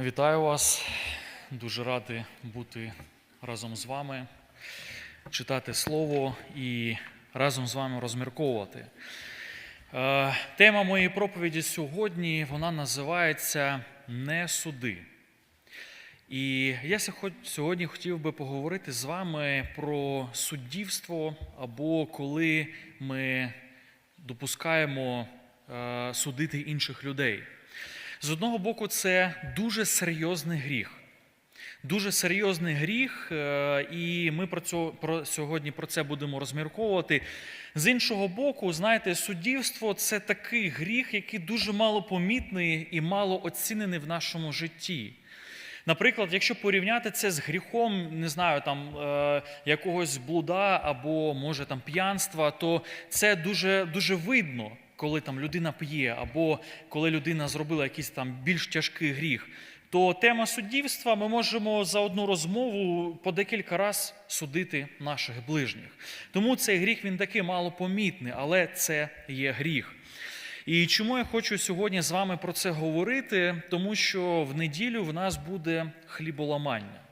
Вітаю вас. Дуже радий бути разом з вами, читати слово і разом з вами розмірковувати. Е, Тема моєї проповіді сьогодні вона називається Не суди. І я сьогодні- хотів би поговорити з вами про суддівство або коли ми допускаємо е, судити інших людей. З одного боку, це дуже серйозний гріх. Дуже серйозний гріх, е, і ми про цього про сьогодні про це будемо розмірковувати. З іншого боку, знаєте, суддівство це такий гріх, який дуже мало помітний і мало оцінений в нашому житті. Наприклад, якщо порівняти це з гріхом, не знаю, там е, якогось блуда або може там п'янства, то це дуже, дуже видно, коли там людина п'є, або коли людина зробила якийсь там більш тяжкий гріх. То тема суддівства ми можемо за одну розмову по декілька разів судити наших ближніх. Тому цей гріх він такий малопомітний, але це є гріх. І чому я хочу сьогодні з вами про це говорити? Тому що в неділю в нас буде хліболамання.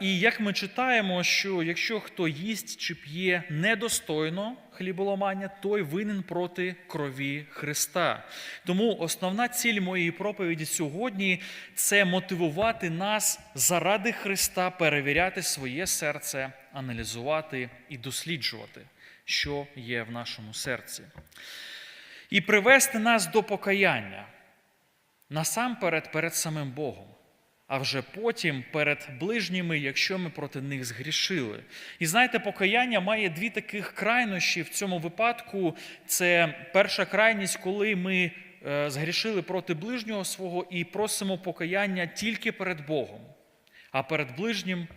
І як ми читаємо, що якщо хто їсть чи п'є недостойно хліболамання, той винен проти крові Христа. Тому основна ціль моєї проповіді сьогодні це мотивувати нас заради Христа перевіряти своє серце, аналізувати і досліджувати, що є в нашому серці і привести нас до покаяння насамперед перед самим Богом, а вже потім перед ближніми, якщо ми проти них згрішили. І знаєте, покаяння має дві таких крайнощі в цьому випадку. Це перша крайність, коли ми е, згрішили проти ближнього свого і просимо покаяння тільки перед Богом, а перед ближнім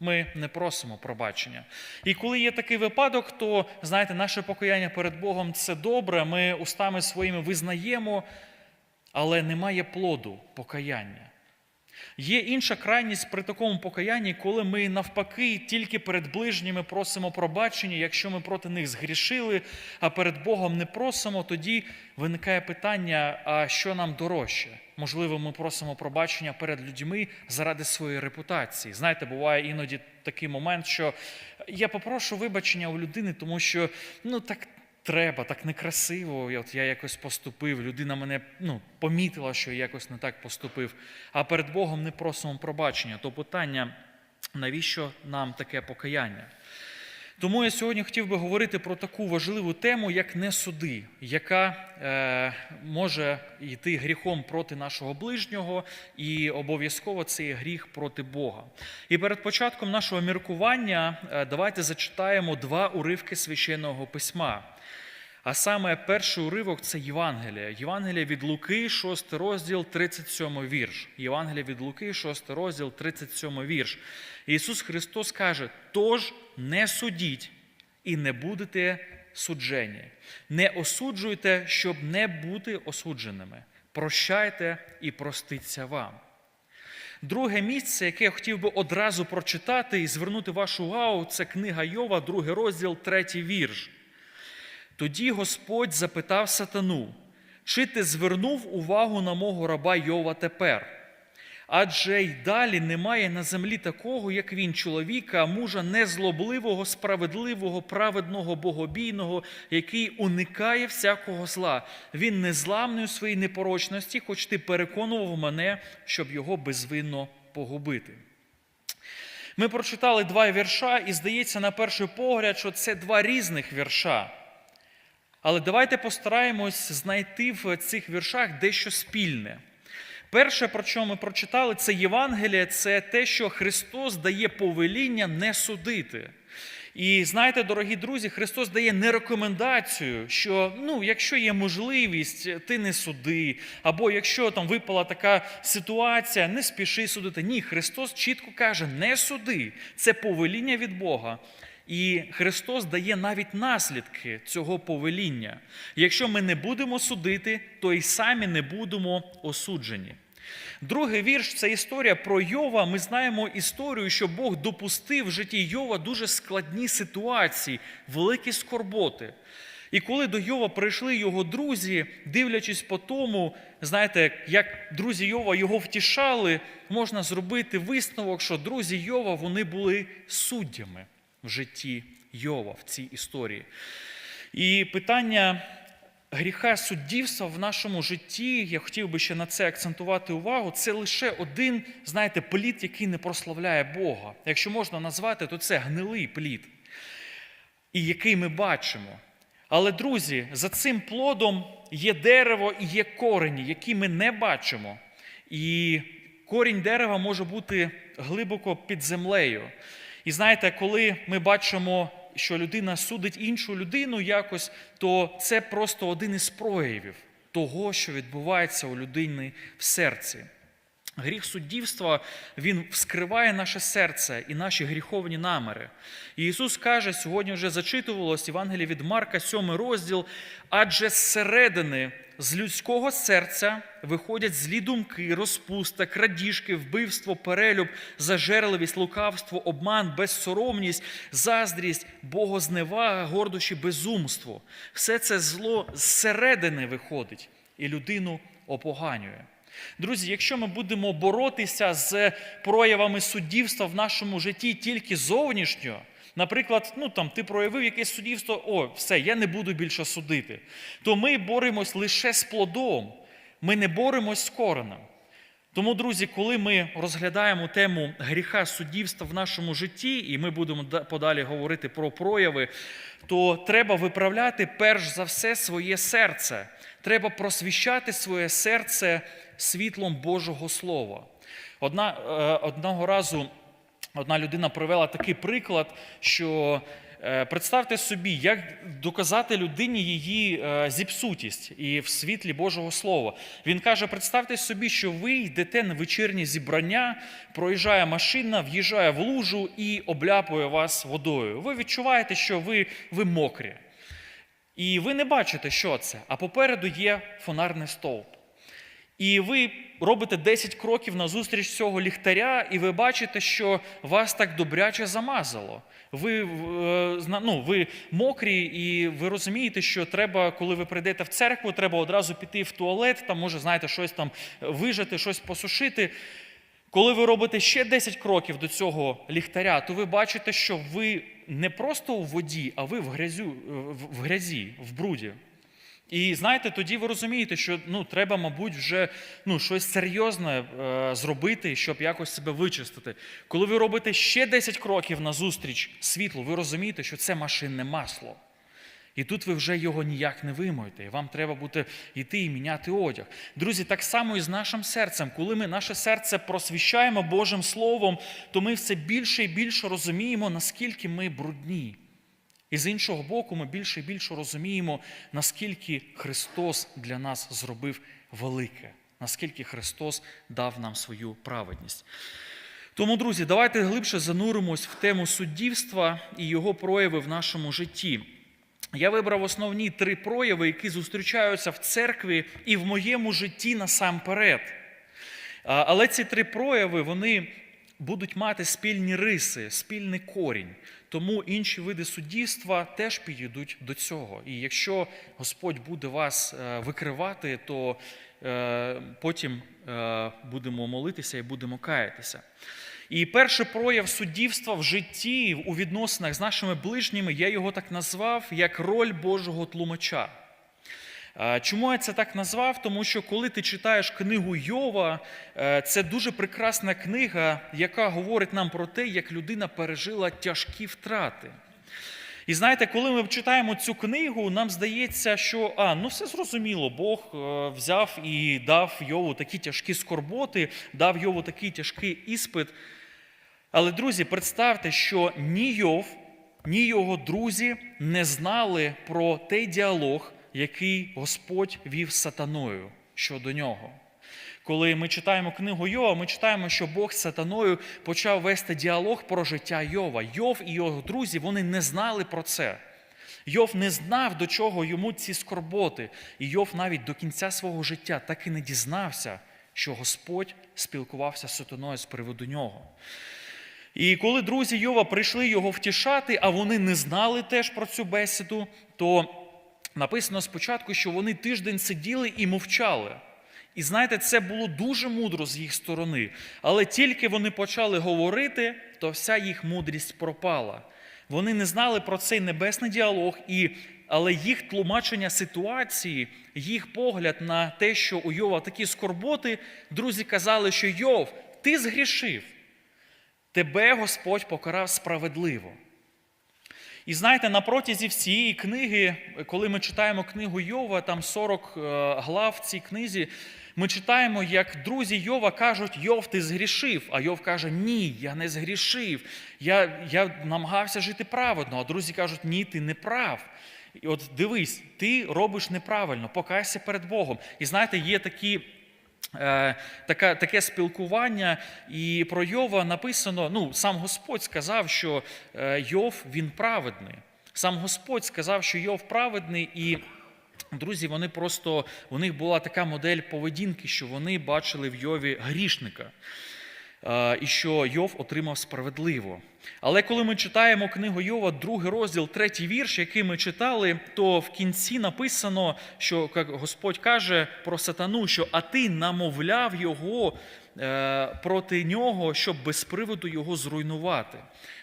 ми не просимо пробачення. І коли є такий випадок, то знаєте, наше покаяння перед Богом це добре. Ми устами своїми визнаємо, але немає плоду покаяння. Є інша крайність при такому покаянні, коли ми навпаки тільки перед ближніми просимо пробачення. Якщо ми проти них згрішили, а перед Богом не просимо, тоді виникає питання: а що нам дорожче? Можливо, ми просимо пробачення перед людьми заради своєї репутації. Знаєте, буває іноді такий момент, що я попрошу вибачення у людини, тому що ну так треба, так некрасиво. От я якось поступив. Людина мене ну, помітила, що я якось не так поступив. А перед Богом не просимо пробачення. То питання, навіщо нам таке покаяння? Тому я сьогодні хотів би говорити про таку важливу тему, як не суди, яка е, може йти гріхом проти нашого ближнього, і обов'язково це є гріх проти Бога. І перед початком нашого міркування е, давайте зачитаємо два уривки священного письма. А саме перший уривок це Євангелія. Євангелія від Луки, 6 розділ, 37 вірш. Євангелія від Луки, 6 розділ, 37 вірш. Ісус Христос каже: тож не судіть і не будете суджені. Не осуджуйте, щоб не бути осудженими. Прощайте і проститься вам. Друге місце, яке я хотів би одразу прочитати і звернути вашу увагу, це книга Йова, другий розділ, третій вірш. Тоді Господь запитав сатану, чи ти звернув увагу на мого раба Йова тепер? Адже й далі немає на землі такого, як він, чоловіка, мужа незлобливого, справедливого, праведного, богобійного, який уникає всякого зла. Він незламний у своїй непорочності, хоч ти переконував мене, щоб його безвинно погубити. Ми прочитали два вірша, і здається, на перший погляд, що це два різних вірша. Але давайте постараємось знайти в цих віршах дещо спільне. Перше, про що ми прочитали, це Євангеліє, це те, що Христос дає повеління не судити. І знаєте, дорогі друзі, Христос дає не рекомендацію, що ну, якщо є можливість, ти не суди, або якщо там випала така ситуація, не спіши судити. Ні, Христос чітко каже: не суди. Це повеління від Бога. І Христос дає навіть наслідки цього повеління. Якщо ми не будемо судити, то й самі не будемо осуджені. Другий вірш це історія про Йова. Ми знаємо історію, що Бог допустив в житті Йова дуже складні ситуації, великі скорботи. І коли до Йова прийшли його друзі, дивлячись по тому, знаєте, як друзі Йова його втішали, можна зробити висновок, що друзі Йова вони були суддями в житті Йова в цій історії. І питання гріха суддівства в нашому житті, я хотів би ще на це акцентувати увагу, це лише один, знаєте, плід, який не прославляє Бога. Якщо можна назвати, то це гнилий плід, і який ми бачимо. Але, друзі, за цим плодом є дерево і є корені, які ми не бачимо. І корінь дерева може бути глибоко під землею. І знаєте, коли ми бачимо, що людина судить іншу людину якось, то це просто один із проявів того, що відбувається у людини в серці. Гріх суддівства він вскриває наше серце і наші гріховні наміри. І Ісус каже, сьогодні вже зачитувалось Євангеліє від Марка, 7 розділ, адже зсередини з людського серця виходять злі думки, розпуста, крадіжки, вбивство, перелюб, зажерливість, лукавство, обман, безсоромність, заздрість, богозневага, гордощі, безумство. Все це зло зсередини виходить і людину опоганює. Друзі, якщо ми будемо боротися з проявами суддівства в нашому житті тільки зовнішньо, наприклад, ну там ти проявив якесь суддівство, о, все, я не буду більше судити, то ми боремось лише з плодом, ми не боремось з коренем. Тому, друзі, коли ми розглядаємо тему гріха суддівства в нашому житті, і ми будемо подалі говорити про прояви, то треба виправляти перш за все своє серце. Треба просвіщати своє серце світлом Божого Слова. Одна, Одного разу одна людина привела такий приклад, що представте собі, як доказати людині її зіпсутість і в світлі Божого Слова. Він каже: представте собі, що ви йдете на вечірнє зібрання, проїжджає машина, в'їжджає в лужу і обляпує вас водою. Ви відчуваєте, що ви, ви мокрі. І ви не бачите, що це, а попереду є фонарний стовп. І ви робите 10 кроків назустріч цього ліхтаря, і ви бачите, що вас так добряче замазало. Ви ну, ви мокрі, і ви розумієте, що треба, коли ви прийдете в церкву, треба одразу піти в туалет, там може, знаєте, щось там вижати, щось посушити. Коли ви робите ще 10 кроків до цього ліхтаря, то ви бачите, що ви не просто у воді, а ви в грязі, в, грязі, в бруді. І знаєте, тоді ви розумієте, що ну, треба, мабуть, вже ну, щось серйозне е, зробити, щоб якось себе вичистити. Коли ви робите ще 10 кроків назустріч світлу, ви розумієте, що це машинне масло. І тут ви вже його ніяк не вимоєте. І вам треба буде йти і міняти одяг. Друзі, так само і з нашим серцем. Коли ми наше серце просвіщаємо Божим Словом, то ми все більше і більше розуміємо, наскільки ми брудні. І з іншого боку, ми більше і більше розуміємо, наскільки Христос для нас зробив велике, наскільки Христос дав нам свою праведність. Тому, друзі, давайте глибше зануримось в тему суддівства і його прояви в нашому житті. Я вибрав основні три прояви, які зустрічаються в церкві і в моєму житті насамперед. Але ці три прояви вони будуть мати спільні риси, спільний корінь. Тому інші види суддівства теж підійдуть до цього. І якщо Господь буде вас е, викривати, то е, потім е, будемо молитися і будемо каятися. І перший прояв суддівства в житті, у відносинах з нашими ближніми, я його так назвав як роль Божого тлумача. Чому я це так назвав? Тому що коли ти читаєш книгу Йова, це дуже прекрасна книга, яка говорить нам про те, як людина пережила тяжкі втрати. І знаєте, коли ми читаємо цю книгу, нам здається, що а, ну все зрозуміло, Бог взяв і дав Йову такі тяжкі скорботи, дав Йову такий тяжкий іспит. Але, друзі, представте, що ні Йов, ні його друзі не знали про той діалог, який Господь вів з сатаною щодо нього. Коли ми читаємо книгу Йова, ми читаємо, що Бог з сатаною почав вести діалог про життя Йова. Йов і його друзі вони не знали про це. Йов не знав, до чого йому ці скорботи. І Йов навіть до кінця свого життя так і не дізнався, що Господь спілкувався з сатаною з приводу нього. І коли друзі Йова прийшли його втішати, а вони не знали теж про цю бесіду, то написано спочатку, що вони тиждень сиділи і мовчали. І знаєте, це було дуже мудро з їх сторони. Але тільки вони почали говорити, то вся їх мудрість пропала. Вони не знали про цей небесний діалог, і, але їх тлумачення ситуації, їх погляд на те, що у Йова такі скорботи, друзі казали, що Йов, ти згрішив. Тебе Господь покарав справедливо. І знаєте, на протязі всієї книги, коли ми читаємо книгу Йова, там 40 е, глав в цій книзі, ми читаємо, як друзі Йова кажуть, Йов, ти згрішив. А Йов каже, ні, я не згрішив. Я, я намагався жити праведно. А друзі кажуть, ні, ти не прав. І от дивись, ти робиш неправильно, покайся перед Богом. І знаєте, є такі. Е, така, таке спілкування, і про Йова написано: ну, сам Господь сказав, що е, Йов він праведний. Сам Господь сказав, що Йов праведний, і друзі, вони просто у них була така модель поведінки, що вони бачили в Йові грішника. І що Йов отримав справедливо. Але коли ми читаємо книгу Йова, другий розділ, третій вірш, який ми читали, то в кінці написано, що як Господь каже про сатану, що а ти намовляв його е, проти нього, щоб без приводу його зруйнувати.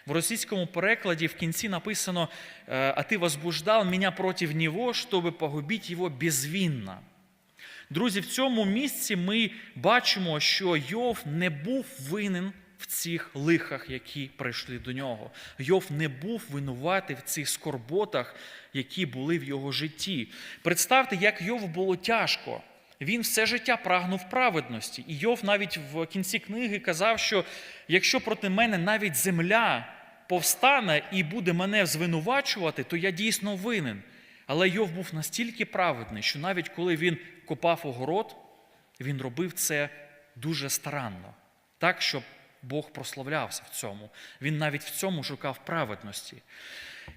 В російському перекладі в кінці написано: е, а ти возбуждав мене проти нього, щоб погубити його безвінно. Друзі, в цьому місці ми бачимо, що Йов не був винен в цих лихах, які прийшли до нього. Йов не був винуватий в цих скорботах, які були в його житті. Представте, як Йову було тяжко. Він все життя прагнув праведності. І Йов навіть в кінці книги казав, що якщо проти мене навіть земля повстане і буде мене звинувачувати, то я дійсно винен. Але Йов був настільки праведний, що навіть коли він копав огород, він робив це дуже старанно, так, щоб Бог прославлявся в цьому. Він навіть в цьому шукав праведності.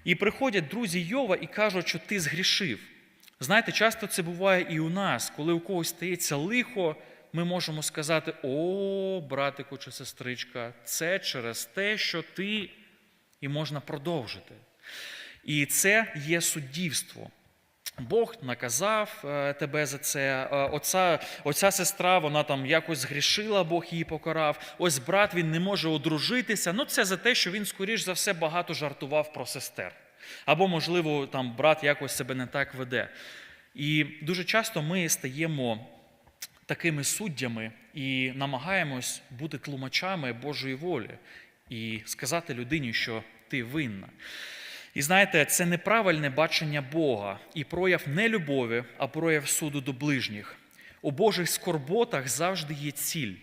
І приходять друзі Йова і кажуть, що ти згрішив. Знаєте, часто це буває і у нас, коли у когось стається лихо, ми можемо сказати: О, братику чи сестричка, це через те, що ти, і можна продовжити. І це є суддівство. Бог наказав е, тебе за це. Е, Оця, оця сестра, вона там якось згрішила, Бог її покарав. Ось брат він не може одружитися. Ну, це за те, що він, скоріш за все, багато жартував про сестер. Або, можливо, там брат якось себе не так веде. І дуже часто ми стаємо такими суддями і намагаємось бути тлумачами Божої волі і сказати людині, що ти винна. І знаєте, це неправильне бачення Бога і прояв не любові, а прояв суду до ближніх. У Божих скорботах завжди є ціль.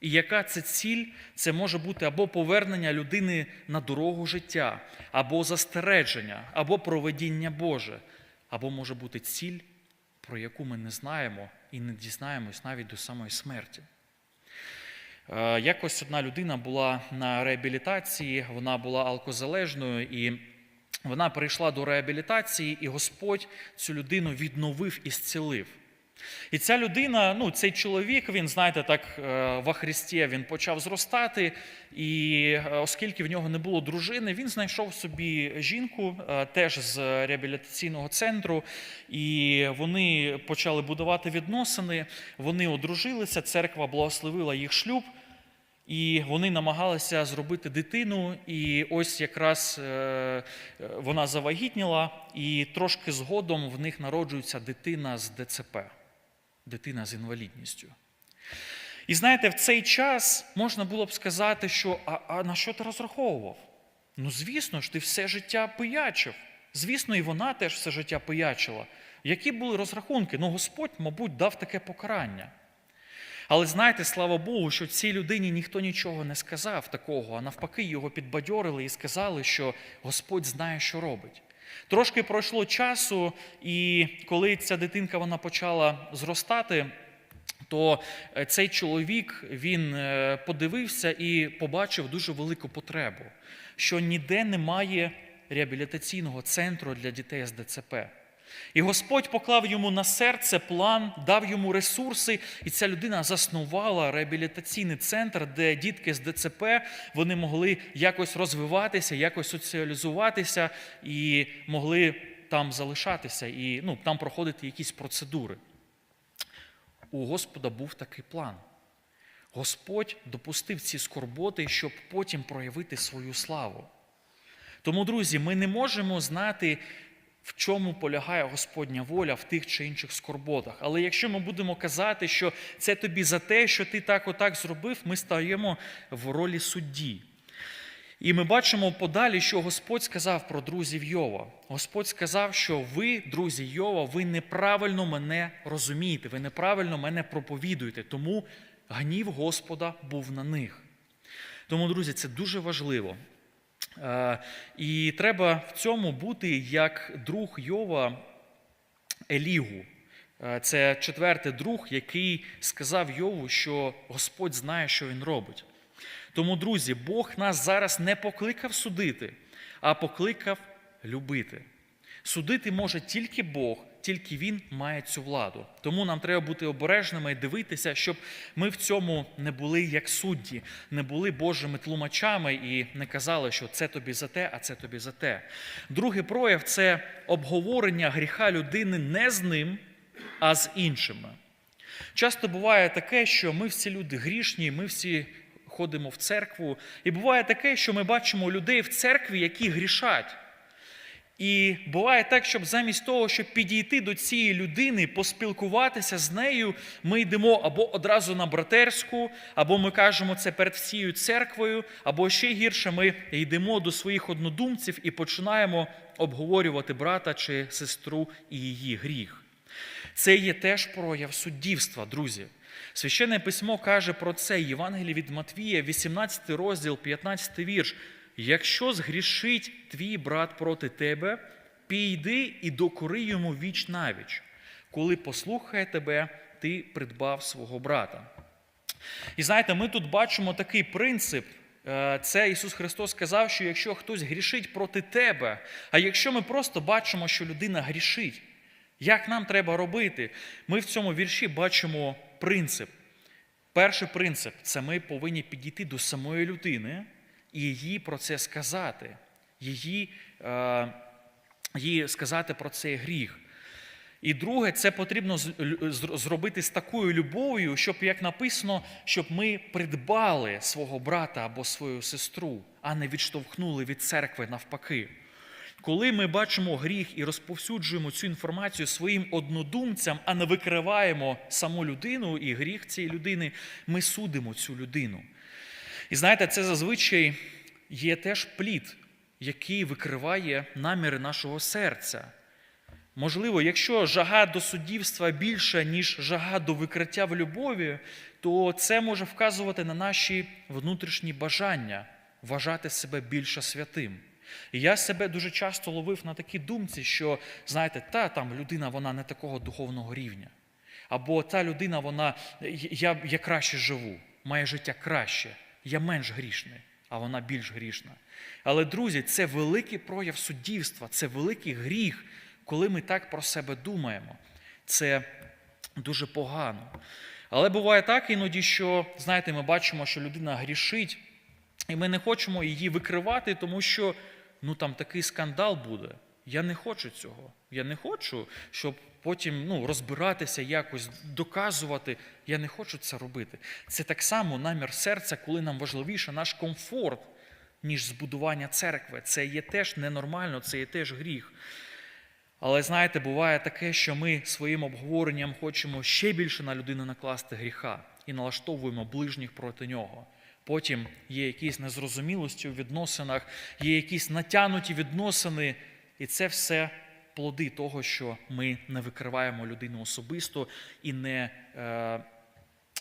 І яка це ціль? Це може бути або повернення людини на дорогу життя, або застереження, або проведіння Боже, або може бути ціль, про яку ми не знаємо і не дізнаємось навіть до самої смерті. Е, Якось одна людина була на реабілітації, вона була алкозалежною, і вона прийшла до реабілітації, і Господь цю людину відновив і зцілив. І ця людина, ну цей чоловік, він, знаєте, так е, во Христі він почав зростати, і е, оскільки в нього не було дружини, він знайшов собі жінку е, теж з реабілітаційного центру, і вони почали будувати відносини. Вони одружилися, церква благословила їх шлюб. І вони намагалися зробити дитину, і ось якраз е, вона завагітніла, і трошки згодом в них народжується дитина з ДЦП, дитина з інвалідністю. І знаєте, в цей час можна було б сказати, що а, а на що ти розраховував? Ну, звісно ж, ти все життя пиячив. Звісно, і вона теж все життя пиячила. Які були розрахунки? Ну, Господь, мабуть, дав таке покарання. Але знаєте, слава Богу, що цій людині ніхто нічого не сказав такого, а навпаки, його підбадьорили і сказали, що Господь знає, що робить. Трошки пройшло часу, і коли ця дитинка вона почала зростати, то е, цей чоловік він е, подивився і побачив дуже велику потребу, що ніде немає реабілітаційного центру для дітей з ДЦП. І Господь поклав йому на серце план, дав йому ресурси, і ця людина заснувала реабілітаційний центр, де дітки з ДЦП вони могли якось розвиватися, якось соціалізуватися і могли там залишатися і ну, там проходити якісь процедури. У Господа був такий план. Господь допустив ці скорботи, щоб потім проявити свою славу. Тому, друзі, ми не можемо знати, в чому полягає Господня воля в тих чи інших скорботах. Але якщо ми будемо казати, що це тобі за те, що ти так отак зробив, ми стаємо в ролі судді. І ми бачимо подалі, що Господь сказав про друзів Йова. Господь сказав, що ви, друзі Йова, ви неправильно мене розумієте, ви неправильно мене проповідуєте, тому гнів Господа був на них. Тому, друзі, це дуже важливо. Е, І треба в цьому бути як друг Йова Елігу. Е, Це четвертий друг, який сказав Йову, що Господь знає, що він робить. Тому, друзі, Бог нас зараз не покликав судити, а покликав любити. Судити може тільки Бог, тільки Він має цю владу. Тому нам треба бути обережними і дивитися, щоб ми в цьому не були як судді, не були Божими тлумачами і не казали, що це тобі за те, а це тобі за те. Другий прояв це обговорення гріха людини не з ним, а з іншими. Часто буває таке, що ми всі люди грішні, ми всі ходимо в церкву, і буває таке, що ми бачимо людей в церкві, які грішать. І буває так, щоб замість того, щоб підійти до цієї людини, поспілкуватися з нею, ми йдемо або одразу на братерську, або ми кажемо це перед всією церквою, або ще гірше, ми йдемо до своїх однодумців і починаємо обговорювати брата чи сестру і її гріх. Це є теж прояв суддівства, друзі. Священне письмо каже про це Євангеліє від Матвія, 18 розділ, 15 вірш. Якщо згрішить твій брат проти тебе, піди і докори йому віч навіч. Коли послухає тебе, ти придбав свого брата. І знаєте, ми тут бачимо такий принцип. Е, Це Ісус Христос сказав, що якщо хтось грішить проти тебе, а якщо ми просто бачимо, що людина грішить, як нам треба робити? Ми в цьому вірші бачимо принцип. Перший принцип це ми повинні підійти до самої людини і їй про це сказати, її, е, їй сказати про цей гріх. І друге, це потрібно зробити з такою любов'ю, щоб, як написано, щоб ми придбали свого брата або свою сестру, а не відштовхнули від церкви навпаки. Коли ми бачимо гріх і розповсюджуємо цю інформацію своїм однодумцям, а не викриваємо саму людину і гріх цієї людини, ми судимо цю людину. І знаєте, це зазвичай є теж плід, який викриває наміри нашого серця. Можливо, якщо жага до суддівства більша, ніж жага до викриття в любові, то це може вказувати на наші внутрішні бажання вважати себе більше святим. І я себе дуже часто ловив на такій думці, що, знаєте, та там людина вона не такого духовного рівня. Або та людина, вона я, я краще живу, має життя краще, я менш грішний, а вона більш грішна. Але, друзі, це великий прояв суддівства, це великий гріх, коли ми так про себе думаємо. Це дуже погано. Але буває так іноді, що, знаєте, ми бачимо, що людина грішить, і ми не хочемо її викривати, тому що ну, там такий скандал буде. Я не хочу цього. Я не хочу, щоб потім ну, розбиратися якось, доказувати. Я не хочу це робити. Це так само намір серця, коли нам важливіше наш комфорт, ніж збудування церкви. Це є теж ненормально, це є теж гріх. Але знаєте, буває таке, що ми своїм обговоренням хочемо ще більше на людину накласти гріха і налаштовуємо ближніх проти нього. Потім є якісь незрозумілості у відносинах, є якісь натянуті відносини, і це все плоди того, що ми не викриваємо людину особисто і не, е,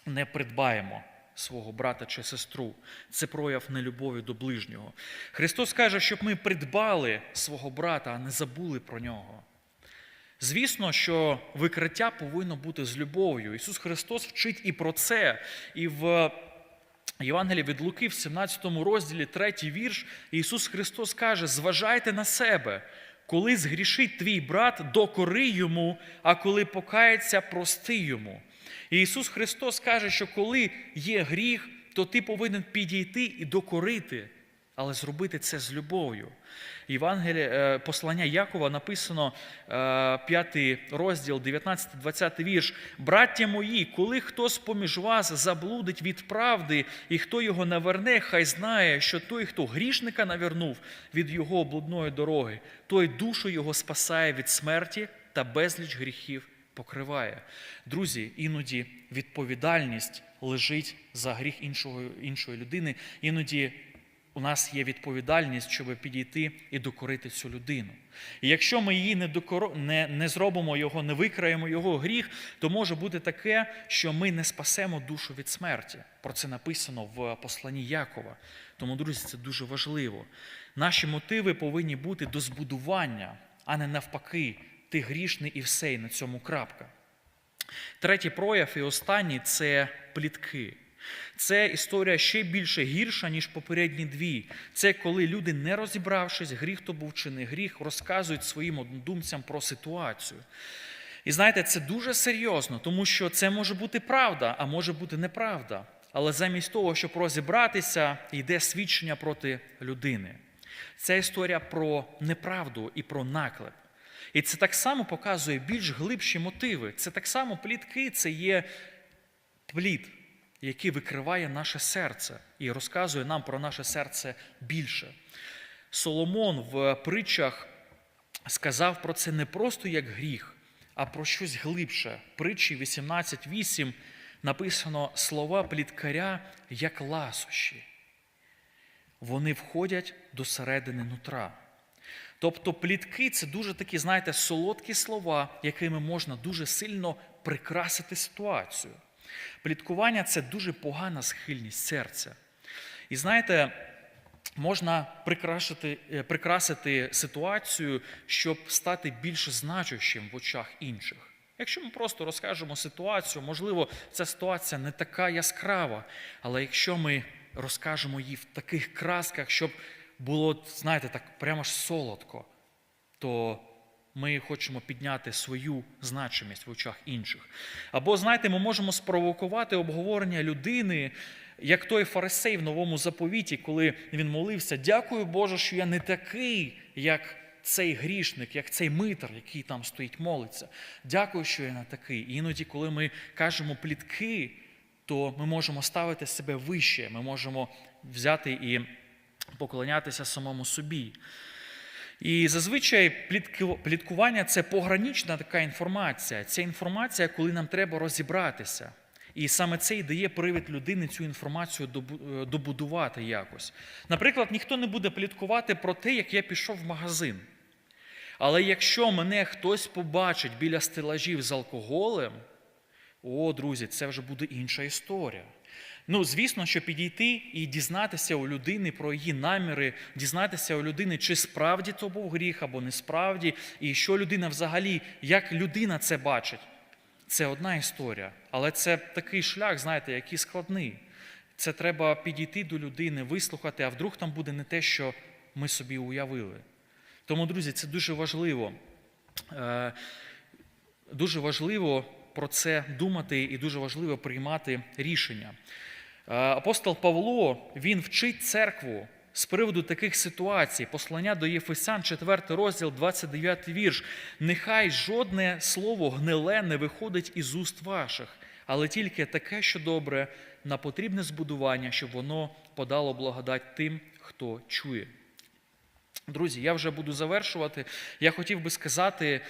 не придбаємо свого брата чи сестру. Це прояв нелюбові до ближнього. Христос каже, щоб ми придбали свого брата, а не забули про нього. Звісно, що викриття повинно бути з любов'ю. Ісус Христос вчить і про це. І в Євангелії від Луки, в 17 розділі, 3 вірш, Ісус Христос каже: зважайте на себе, коли згрішить твій брат, докори йому, а коли покається, прости йому. І Ісус Христос каже, що коли є гріх, то ти повинен підійти і докорити але зробити це з любов'ю. Євангеліє, е, послання Якова написано 5 розділ, 19-20 вірш. Браття мої, коли хтось поміж вас заблудить від правди, і хто його наверне, хай знає, що той, хто грішника навернув від його блудної дороги, той душу його спасає від смерті та безліч гріхів покриває. Друзі, іноді відповідальність лежить за гріх іншого, іншої людини. Іноді у нас є відповідальність, щоб підійти і докорити цю людину. І якщо ми її не, докоро... не, не зробимо його, не викраємо його гріх, то може бути таке, що ми не спасемо душу від смерті. Про це написано в посланні Якова. Тому, друзі, це дуже важливо. Наші мотиви повинні бути до збудування, а не навпаки, ти грішний і все, і на цьому крапка. Третій прояв і останній це плітки. Це історія ще більше гірша, ніж попередні дві. Це коли люди, не розібравшись, гріх то був чи не гріх, розказують своїм однодумцям про ситуацію. І знаєте, це дуже серйозно, тому що це може бути правда, а може бути неправда. Але замість того, щоб розібратися, йде свідчення проти людини. Це історія про неправду і про наклеп. І це так само показує більш глибші мотиви. Це так само плітки, це є плід, який викриває наше серце і розказує нам про наше серце більше. Соломон в притчах сказав про це не просто як гріх, а про щось глибше. Притчі 18.8 написано слова пліткаря як ласощі. Вони входять до середини нутра. Тобто плітки це дуже такі, знаєте, солодкі слова, якими можна дуже сильно прикрасити ситуацію. Пліткування це дуже погана схильність серця. І знаєте, можна прикрасити, е, прикрасити ситуацію, щоб стати більш значущим в очах інших. Якщо ми просто розкажемо ситуацію, можливо, ця ситуація не така яскрава, але якщо ми розкажемо її в таких красках, щоб було, знаєте, так прямо ж солодко, то ми хочемо підняти свою значимість в очах інших. Або, знаєте, ми можемо спровокувати обговорення людини, як той фарисей в новому заповіті, коли він молився: Дякую Боже, що я не такий, як цей грішник, як цей митар, який там стоїть, молиться. Дякую, що я не такий. І іноді, коли ми кажемо плітки, то ми можемо ставити себе вище, ми можемо взяти і поклонятися самому собі. І зазвичай пліткування це погранична така інформація. Це інформація, коли нам треба розібратися. І саме це і дає привід людини цю інформацію добудувати якось. Наприклад, ніхто не буде пліткувати про те, як я пішов в магазин. Але якщо мене хтось побачить біля стелажів з алкоголем, о, друзі, це вже буде інша історія. Ну, звісно, що підійти і дізнатися у людини про її наміри, дізнатися у людини, чи справді то був гріх або не справді, і що людина взагалі, як людина це бачить. Це одна історія. Але це такий шлях, знаєте, який складний. Це треба підійти до людини, вислухати, а вдруг там буде не те, що ми собі уявили. Тому, друзі, це дуже важливо. Е, дуже важливо про це думати і дуже важливо приймати рішення. Е, апостол Павло він вчить церкву з приводу таких ситуацій. Послання до Єфесян, 4 розділ, 29 вірш. Нехай жодне слово гниле не виходить із уст ваших, але тільки таке, що добре, на потрібне збудування, щоб воно подало благодать тим, хто чує. Друзі, я вже буду завершувати. Я хотів би сказати,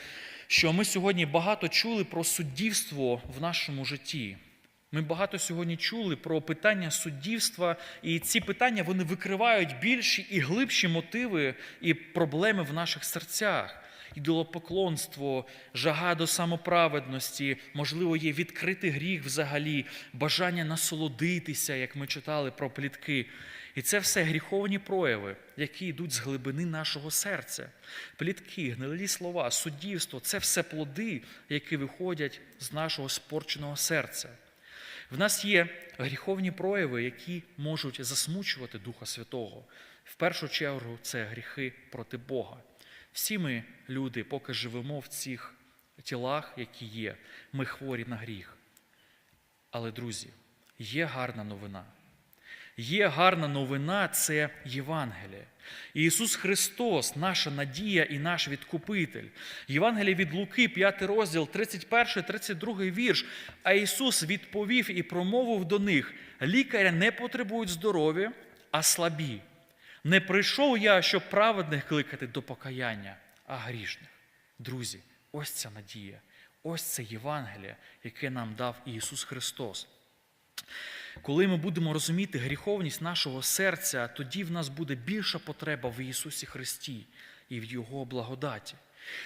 що ми сьогодні багато чули про суддівство в нашому житті. Ми багато сьогодні чули про питання суддівства, і ці питання вони викривають більші і глибші мотиви і проблеми в наших серцях. Ідолопоклонство, жага до самоправедності, можливо, є відкритий гріх взагалі, бажання насолодитися, як ми читали про плітки. І це все гріховні прояви, які йдуть з глибини нашого серця. Плітки, гнилі слова, суддівство це все плоди, які виходять з нашого спорченого серця. В нас є гріховні прояви, які можуть засмучувати Духа Святого. В першу чергу це гріхи проти Бога. Всі ми, люди, поки живемо в цих тілах, які є, ми хворі на гріх. Але, друзі, є гарна новина. Є гарна новина це Євангеліє. Ісус Христос, наша надія і наш відкупитель. Євангеліє від Луки, 5 розділ, 31, 32 вірш. А Ісус відповів і промовив до них: лікаря не потребують здоров'я, а слабі. Не прийшов я, щоб праведних кликати до покаяння, а грішних. Друзі, ось ця надія, ось це Євангеліє, яке нам дав Ісус Христос. Коли ми будемо розуміти гріховність нашого серця, тоді в нас буде більша потреба в Ісусі Христі і в Його благодаті.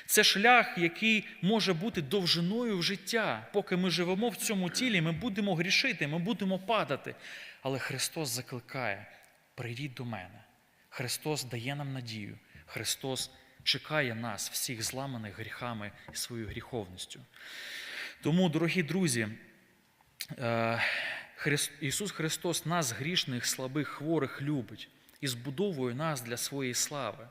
Це шлях, який може бути довжиною в життя. Поки ми живемо в цьому тілі, ми будемо грішити, ми будемо падати. Але Христос закликає: прийдіть до мене. Христос дає нам надію. Христос чекає нас, всіх зламаних гріхами і своєю гріховністю. Тому, дорогі друзі, е, Ісус Христос нас, грішних, слабих, хворих, любить і збудовує нас для своєї слави.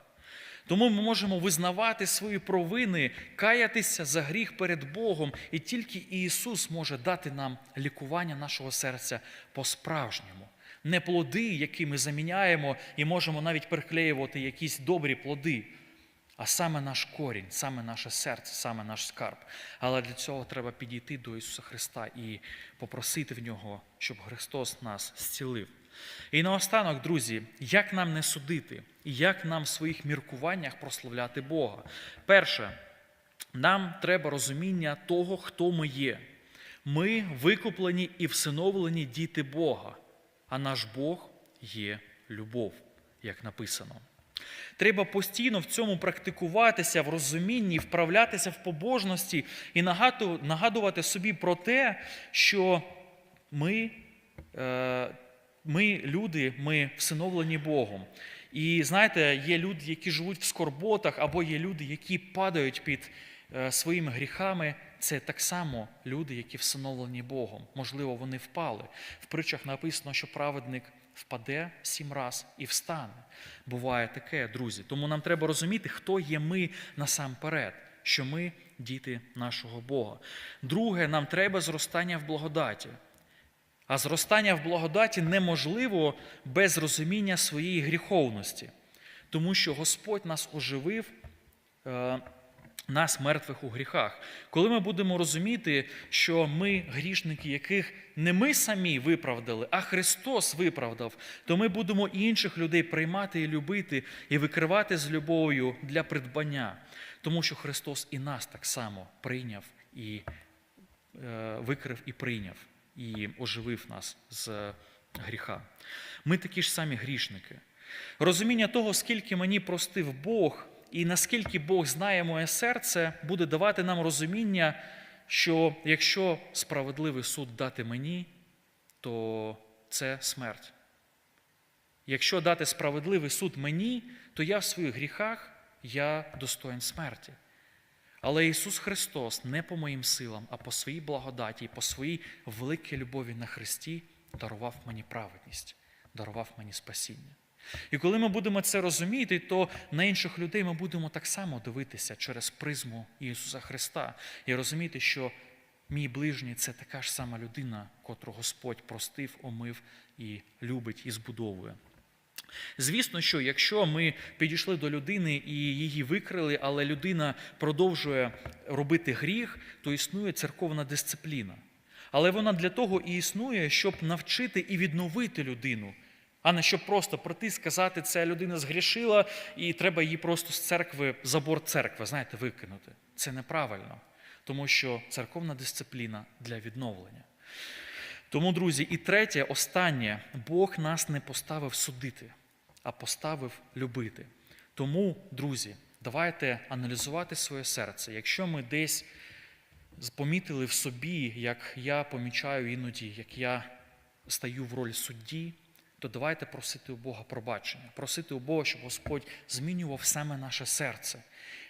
Тому ми можемо визнавати свої провини, каятися за гріх перед Богом, і тільки Ісус може дати нам лікування нашого серця по-справжньому. Не плоди, які ми заміняємо і можемо навіть приклеювати якісь добрі плоди, а саме наш корінь, саме наше серце, саме наш скарб. Але для цього треба підійти до Ісуса Христа і попросити в Нього, щоб Христос нас зцілив. І наостанок, друзі, як нам не судити, і як нам в своїх міркуваннях прославляти Бога? Перше, нам треба розуміння того, хто ми є. Ми викуплені і всиновлені діти Бога, а наш Бог є любов, як написано. Треба постійно в цьому практикуватися в розумінні, вправлятися в побожності і нагадувати собі про те, що ми, е, ми люди, ми всиновлені Богом. І знаєте, є люди, які живуть в скорботах, або є люди, які падають під е, своїми гріхами. Це так само люди, які всиновлені Богом. Можливо, вони впали. В притчах написано, що праведник впаде сім раз і встане. Буває таке, друзі. Тому нам треба розуміти, хто є ми насамперед, що ми діти нашого Бога. Друге, нам треба зростання в благодаті. А зростання в благодаті неможливо без розуміння своєї гріховності, тому що Господь нас оживив. Е, Нас мертвих у гріхах. Коли ми будемо розуміти, що ми грішники, яких не ми самі виправдали, а Христос виправдав, то ми будемо інших людей приймати і любити, і викривати з любов'ю для придбання, тому що Христос і нас так само прийняв і е, викрив і прийняв, і оживив нас з гріха. Ми такі ж самі грішники. Розуміння того, скільки мені простив Бог, і наскільки Бог знає моє серце, буде давати нам розуміння, що якщо справедливий суд дати мені, то це смерть. Якщо дати справедливий суд мені, то я в своїх гріхах я достоин смерті. Але Ісус Христос не по моїм силам, а по своїй благодаті по своїй великій любові на Христі дарував мені праведність, дарував мені спасіння. І коли ми будемо це розуміти, то на інших людей ми будемо так само дивитися через призму Ісуса Христа і розуміти, що мій ближній це така ж сама людина, котру Господь простив, омив і любить і збудовує. Звісно, що якщо ми підійшли до людини і її викрили, але людина продовжує робити гріх, то існує церковна дисципліна. Але вона для того і існує, щоб навчити і відновити людину, а не щоб просто прийти, сказати, ця людина згрішила, і треба її просто з церкви, за борт церкви, знаєте, викинути. Це неправильно, тому що церковна дисципліна для відновлення. Тому, друзі, і третє, останнє, Бог нас не поставив судити, а поставив любити. Тому, друзі, давайте аналізувати своє серце. Якщо ми десь помітили в собі, як я помічаю іноді, як я стаю в роль судді, то давайте просити у Бога пробачення, просити у Бога, щоб Господь змінював саме наше серце,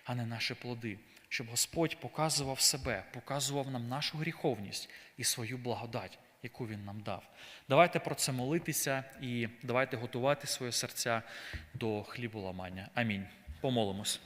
а не наші плоди, щоб Господь показував себе, показував нам нашу гріховність і свою благодать, яку Він нам дав. Давайте про це молитися і давайте готувати своє серця до хліболамання. Амінь. Помолимось.